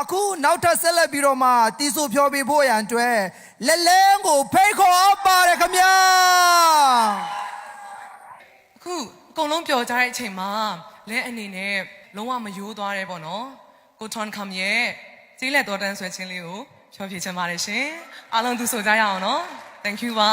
အခုနောက်ထပ်ဆက်လက်ပြီးတော့မှတီးဆိုဖြောပြဖို့ရန်အတွက်လက်လဲကိုဖိတ်ခေါ်ပါတယ်ခင်ဗျာအခုအကုန်လုံးပျော်ကြတဲ့အချိန်မှာလဲအနေနဲ့လုံးဝမယိုးသွားတယ်ပေါ့နော်ကိုထွန်ခမ်ရဲ့ဈေးလက်တော်တန်းဆွဲခြင်းလေးကိုဖြောပြချင်ပါတယ်ရှင်အားလုံးသူဆိုကြရအောင်နော် thank you ပါ